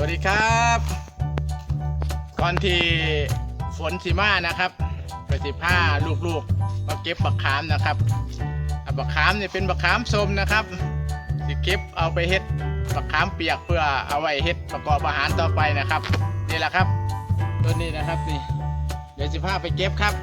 วัสดีครับ ก่อนที่ฝนสีมานะครับไปสิผ้าลูกๆมาเก็บบักขามนะครับบักขามเนี่ยเป็นบักขามสมนะครับสิเก็บเอาไปเฮ็ดบักขามเปียกเพื่อเอาไว้เฮ็ดประกอบอาหารต่อไปนะครับนี่แหละครับต้นนี้นะครับนี่เดี๋ยวสิผ้าไปเก็บครับ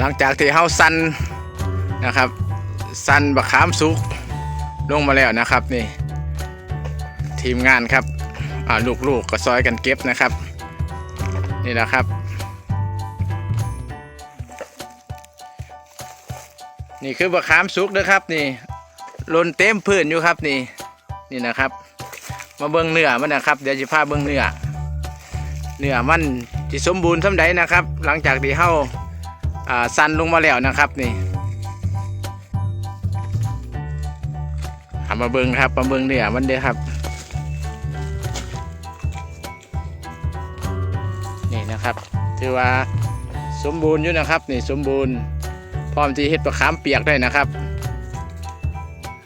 หลังจากที่เฮาซันนะครับซันบักขามสุกลงมาแล้วนะครับนี่ ทีมงานครับลูกๆก็ซอยกันเก็บนะครับ นี่นะครับ นี่คือบักขามสุกนะครับนี่ล่นเต็มพื้นอยู่ครับนี่นี่นะครับ มาเบิ่งเนื้อมันนะครับ เดี๋ยวจะพาเบิ่งเนื้อเนื้อมันที่สมบูรณ์สำใดนะครับ หลังจากที่เฮา สันลงมาแล้วนะครับนี่เอามาเบิงครับมาเบิงเนี่ยมันเด้อครับนี่นะครับถือว่าสมบูรณ์อยู่นะครับนี่สมบูรณ์พร้อมที่เฮ็ดประคามเปียกได้นะครับ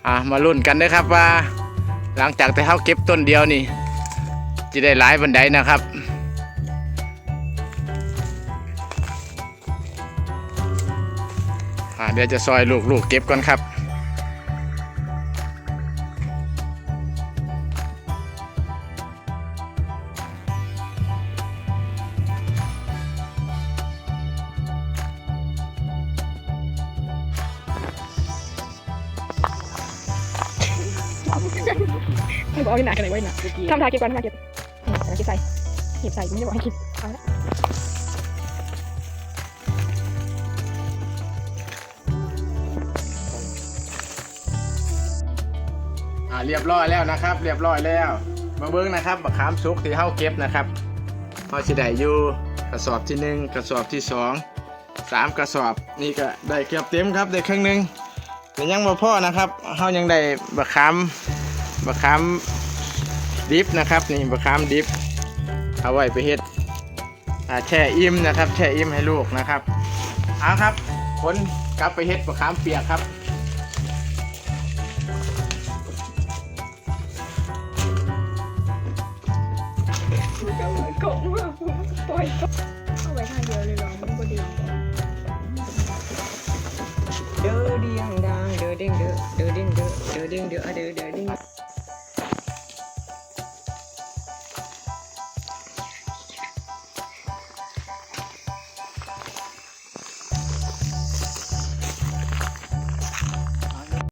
อ่ามาลุ้นกันเด้อครับว่า หลังจากที่เขาเก็บต้นเดียวนี่จะได้หลายบันไดนะครับ อ่าเดี๋ยวจะซอยลูกลูกเก็บก่อนครับไม่บอกให้หนักกันเลยไว้หนักทำทาเก็บก่อนทำทาเก็บเอาเก็บใส่เก็บใส่ไม่ได้บอกให้กินเอาละ เรียบร้อยแล้วนะครับ เรียบร้อยแล้ว มาเบิ้งนะครับบักขามสุกที่เฮาเก็บนะครับเฮาสิได้อยู่กระสอบที่หนึ่งกระสอบที่สองสามกระสอบนี่ก็ได้เกือบเต็มครับได้ครึ่งหนึ่งแต่ยังบ่พอนะครับเฮายังได้บักขามบักขามดิฟนะครับนี่บักขามดิฟเอาไว้ไปเฮ็ดแช่อิ่มนะครับ แช่อิ่มให้ลูกนะครับเอาครับผลกลับไปเฮ็ดบักขามเปียกครับ กบมากปล่อยเข้าไปท่าเดียวเลยเหรอมัน